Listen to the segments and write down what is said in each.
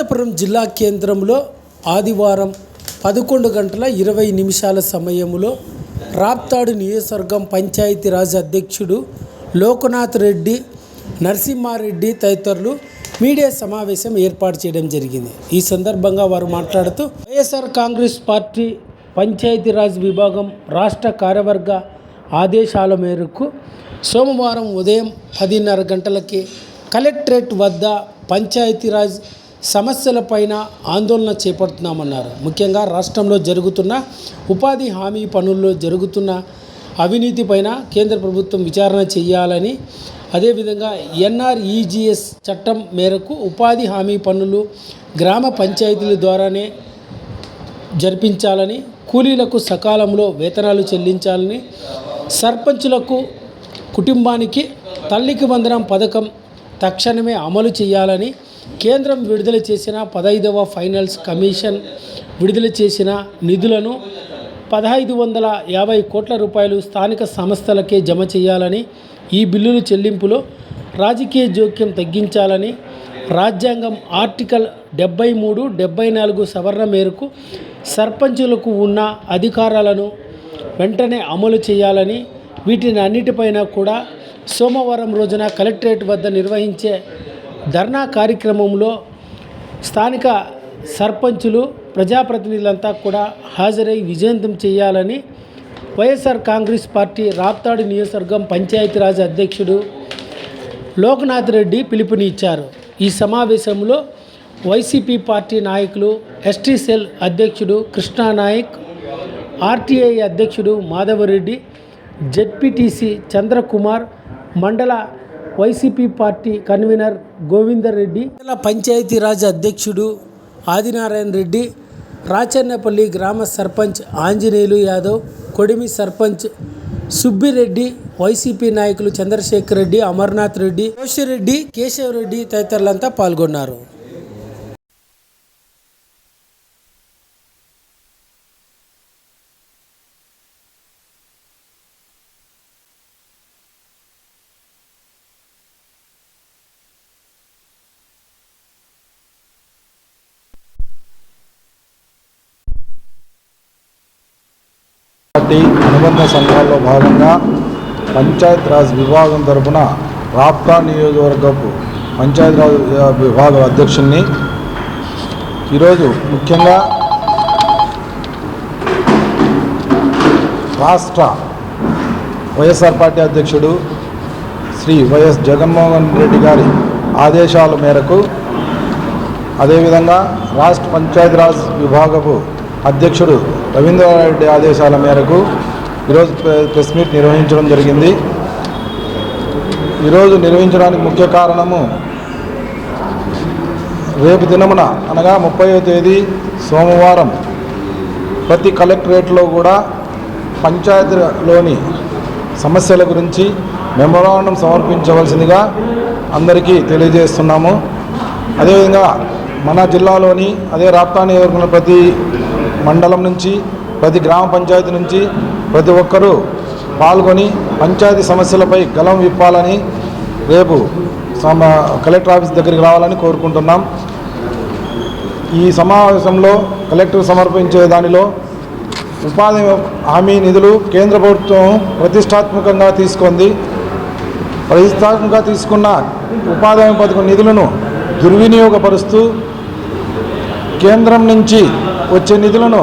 అనంతపురం జిల్లా కేంద్రంలో ఆదివారం పదకొండు గంటల ఇరవై నిమిషాల సమయంలో రాప్తాడు నియోజకవర్గం పంచాయతీరాజ్ అధ్యక్షుడు లోకనాథ్ రెడ్డి నరసింహారెడ్డి తదితరులు మీడియా సమావేశం ఏర్పాటు చేయడం జరిగింది. ఈ సందర్భంగా వారు మాట్లాడుతూ వైఎస్ఆర్ కాంగ్రెస్ పార్టీ పంచాయతీరాజ్ విభాగం రాష్ట్ర కార్యవర్గ ఆదేశాల మేరకు సోమవారం ఉదయం పదిన్నర గంటలకి కలెక్టరేట్ వద్ద పంచాయతీరాజ్ సమస్యలపైన ఆందోళన చేపడుతున్నామన్నారు. ముఖ్యంగా రాష్ట్రంలో జరుగుతున్న ఉపాధి హామీ పనుల్లో జరుగుతున్న అవినీతిపైన కేంద్ర ప్రభుత్వం విచారణ చేయాలని అదేవిధంగా ఎన్ఆర్ఈజిఎస్ చట్టం మేరకు ఉపాధి హామీ పనులు గ్రామ పంచాయతీల ద్వారానే జరిపించాలని కూలీలకు సకాలంలో వేతనాలు చెల్లించాలని సర్పంచులకు కుటుంబానికి తల్లికి వందనం పథకం తక్షణమే అమలు చేయాలని కేంద్రం విడుదల చేసిన పదహైదవ ఫైనాన్స్ కమిషన్ విడుదల చేసిన నిధులను పదహైదు వందల యాభై కోట్ల రూపాయలు స్థానిక సంస్థలకే జమ చేయాలని ఈ బిల్లుల చెల్లింపులో రాజకీయ జోక్యం తగ్గించాలని రాజ్యాంగం ఆర్టికల్ డెబ్బై మూడు డెబ్బై నాలుగు సవరణ మేరకు సర్పంచులకు ఉన్న అధికారాలను వెంటనే అమలు చేయాలని వీటిని అన్నిటిపైన కూడా సోమవారం రోజున కలెక్టరేట్ వద్ద నిర్వహించే ధర్నా కార్యక్రమంలో స్థానిక సర్పంచులు ప్రజాప్రతినిధులంతా కూడా హాజరై విజయంతం చేయాలని వైఎస్ఆర్ కాంగ్రెస్ పార్టీ రాప్తాడు నియోజకవర్గం పంచాయతీరాజ్ అధ్యక్షుడు లోక్నాథ్ రెడ్డి పిలుపునిచ్చారు. ఈ సమావేశంలో వైసీపీ పార్టీ నాయకులు ఎస్టీ సెల్ అధ్యక్షుడు కృష్ణానాయక్ ఆర్టీఐ అధ్యక్షుడు మాధవరెడ్డి జెడ్పీటీసీ చంద్రకుమార్ మండల YCP party convener Govindar Reddy మండల పంచాయతీరాజ్ అధ్యక్షుడు ఆదినారాయణ రెడ్డి రాచన్నపల్లి గ్రామ సర్పంచ్ ఆంజనేయులు యాదవ్ కొడిమి సర్పంచ్ సుబ్బిరెడ్డి వైసీపీ నాయకులు చంద్రశేఖర్ రెడ్డి అమర్నాథ్ రెడ్డి రెడ్డి కేశవరెడ్డి తదితరులంతా పాల్గొన్నారు. పార్టీ అనుబంధ సంఘాల్లో భాగంగా పంచాయత్ రాజ్ విభాగం తరపున రాప్తా నియోజకవర్గపు పంచాయత్ రాజ్ విభాగ అధ్యక్షుణ్ణి ఈరోజు ముఖ్యంగా రాష్ట్ర వైఎస్ఆర్ పార్టీ అధ్యక్షుడు శ్రీ వైఎస్ జగన్మోహన్ రెడ్డి గారి ఆదేశాల మేరకు అదేవిధంగా రాష్ట్ర పంచాయతీరాజ్ విభాగపు అధ్యక్షుడు రవీంద్రారెడ్డి ఆదేశాల మేరకు ఈరోజు ప్రెస్ మీట్ నిర్వహించడం జరిగింది. ఈరోజు నిర్వహించడానికి ముఖ్య కారణము రేపు దినమున అనగా ముప్పైవ తేదీ సోమవారం ప్రతి కలెక్టరేట్లో కూడా పంచాయతీలోని సమస్యల గురించి మెమోరాండం సమర్పించవలసిందిగా అందరికీ తెలియజేస్తున్నాము. అదేవిధంగా మన జిల్లాలోని అదే రాప్తాని వర్గంలో ప్రతి మండలం నుంచి ప్రతి గ్రామ పంచాయతీ నుంచి ప్రతి ఒక్కరూ పాల్గొని పంచాయతీ సమస్యలపై గలం విప్పాలని రేపు కలెక్టర్ ఆఫీస్ దగ్గరికి రావాలని కోరుకుంటున్నాం. ఈ సమావేశంలో కలెక్టర్ సమర్పించే దానిలో ఉపాధి హామీ నిధులు కేంద్ర ప్రభుత్వం ప్రతిష్టాత్మకంగా తీసుకుంది. ప్రతిష్టాత్మకంగా తీసుకున్న ఉపాధి హామీ పథకం నిధులను దుర్వినియోగపరుస్తూ కేంద్రం నుంచి వచ్చే నిధులను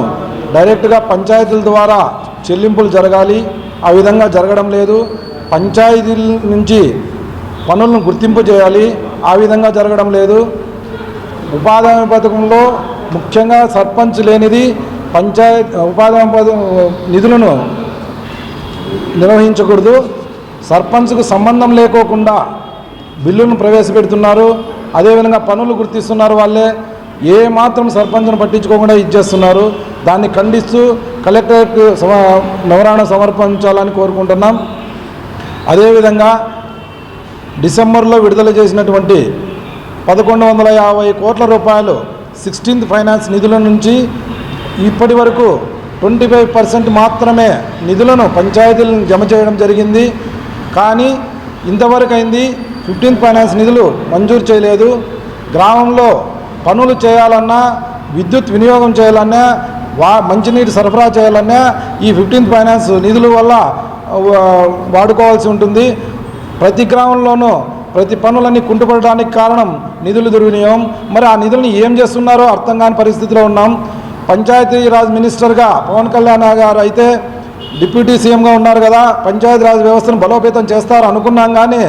డైరెక్ట్గా పంచాయతీల ద్వారా చెల్లింపులు జరగాలి. ఆ విధంగా జరగడం లేదు. పంచాయతీల నుంచి పనులను గుర్తింపు చేయాలి. ఆ విధంగా జరగడం లేదు. ఉపాధి హామీ పథకంలో ముఖ్యంగా సర్పంచ్ లేనిది పంచాయత్ ఉపాధి హామీ పథకం నిధులను నిర్వహించకూడదు. సర్పంచ్కు సంబంధం లేకోకుండా బిల్లును ప్రవేశపెడుతున్నారు. అదేవిధంగా పనులు గుర్తిస్తున్నారు వాళ్ళే. ఏ మాత్రం సర్పంచ్ను పట్టించుకోకుండా ఇచ్చేస్తున్నారు దాన్ని ఖండిస్తూ కలెక్టరేట్ సమ సమర్పించాలని కోరుకుంటున్నాం. అదేవిధంగా డిసెంబర్లో విడుదల చేసినటువంటి పదకొండు వందల యాభై కోట్ల రూపాయలు సిక్స్టీన్త్ ఫైనాన్స్ నిధుల నుంచి ఇప్పటి వరకు ట్వంటీ ఫైవ్ పర్సెంట్ మాత్రమే నిధులను పంచాయతీలను జమ చేయడం జరిగింది. కానీ ఇంతవరకు అయింది ఫిఫ్టీన్త్ ఫైనాన్స్ నిధులు మంజూరు చేయలేదు. గ్రామంలో పనులు చేయాలన్నా విద్యుత్ వినియోగం చేయాలన్నా వా మంచినీటి సరఫరా చేయాలన్నా ఈ ఫిఫ్టీన్త్ ఫైనాన్స్ నిధుల వల్ల వాడుకోవాల్సి ఉంటుంది. ప్రతి గ్రామంలోనూ ప్రతి పనులన్నీ కుంటుపడడానికి కారణం నిధుల దుర్వినియోగం. మరి ఆ నిధుల్ని ఏం చేస్తున్నారో అర్థం కాని పరిస్థితిలో ఉన్నాం. పంచాయతీరాజ్ మినిస్టర్గా పవన్ కళ్యాణ్ గారు అయితే డిప్యూటీ సీఎంగా ఉన్నారు కదా. పంచాయతీరాజ్ వ్యవస్థను బలోపేతం చేస్తారు అనుకున్నాం కానీ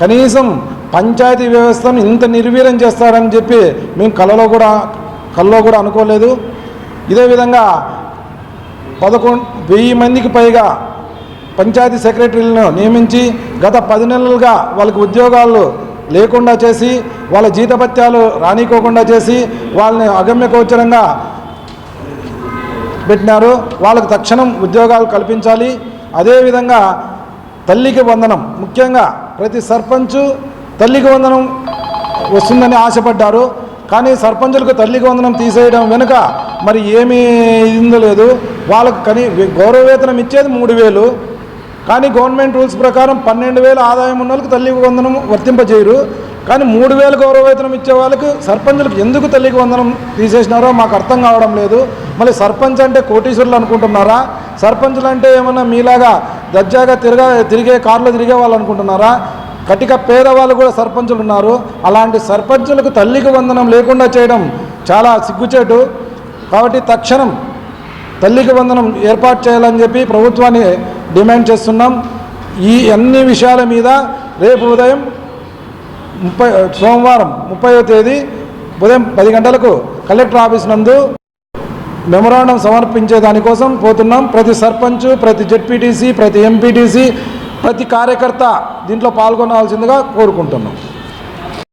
కనీసం పంచాయతీ వ్యవస్థను ఇంత నిర్వీర్యం చేస్తారని చెప్పి మేము కలలో కూడా కళ్ళలో కూడా అనుకోలేదు. ఇదే విధంగా పదకొండు వెయ్యి మందికి పైగా పంచాయతీ సెక్రటరీలను నియమించి గత పది నెలలుగా వాళ్ళకి ఉద్యోగాలు లేకుండా చేసి వాళ్ళ జీతభత్యాలు రానికోకుండా చేసి వాళ్ళని అగమ్యకోచరంగా పెట్టినారు. వాళ్ళకు తక్షణం ఉద్యోగాలు కల్పించాలి. అదేవిధంగా తల్లికి వందనం. ముఖ్యంగా ప్రతి సర్పంచు తల్లికి వందనం వస్తుందని ఆశపడ్డారు. కానీ సర్పంచులకు తల్లికి వందనం తీసేయడం వెనుక మరి ఏమీ ఇందు లేదు. వాళ్ళకు కనీ గౌరవ వేతనం ఇచ్చేది మూడు వేలు. కానీ గవర్నమెంట్ రూల్స్ ప్రకారం పన్నెండు వేల ఆదాయం ఉన్న వాళ్ళకి తల్లికి వందనం వర్తింపజేయరు. కానీ మూడు వేలు గౌరవ వేతనం ఇచ్చే వాళ్ళకి సర్పంచులకు ఎందుకు తల్లికి వందనం తీసేసినారో మాకు అర్థం కావడం లేదు. మళ్ళీ సర్పంచ్ అంటే కోటీశ్వరులు అనుకుంటున్నారా? సర్పంచులు అంటే ఏమన్నా మీలాగా దర్జాగా తిరగా తిరిగే కార్లో తిరిగే వాళ్ళు అనుకుంటున్నారా? కటిక పేదవాళ్ళు కూడా సర్పంచులు ఉన్నారు. అలాంటి సర్పంచులకు తల్లికి వందనం లేకుండా చేయడం చాలా సిగ్గుచేటు. కాబట్టి తక్షణం తల్లికి వందనం ఏర్పాటు చేయాలని చెప్పి ప్రభుత్వాన్ని డిమాండ్ చేస్తున్నాం. ఈ అన్ని విషయాల మీద రేపు ఉదయం ముప్పై సోమవారం ముప్పైవ తేదీ ఉదయం పది గంటలకు కలెక్టర్ ఆఫీస్ నందు మెమరాండం సమర్పించే దానికోసం పోతున్నాం. ప్రతి సర్పంచ్ ప్రతి జెడ్పీటీసీ ప్రతి ఎంపీటీసీ ప్రతి కార్యకర్త దీంట్లో పాల్గొనాల్సిందిగా కోరుకుంటున్నాం.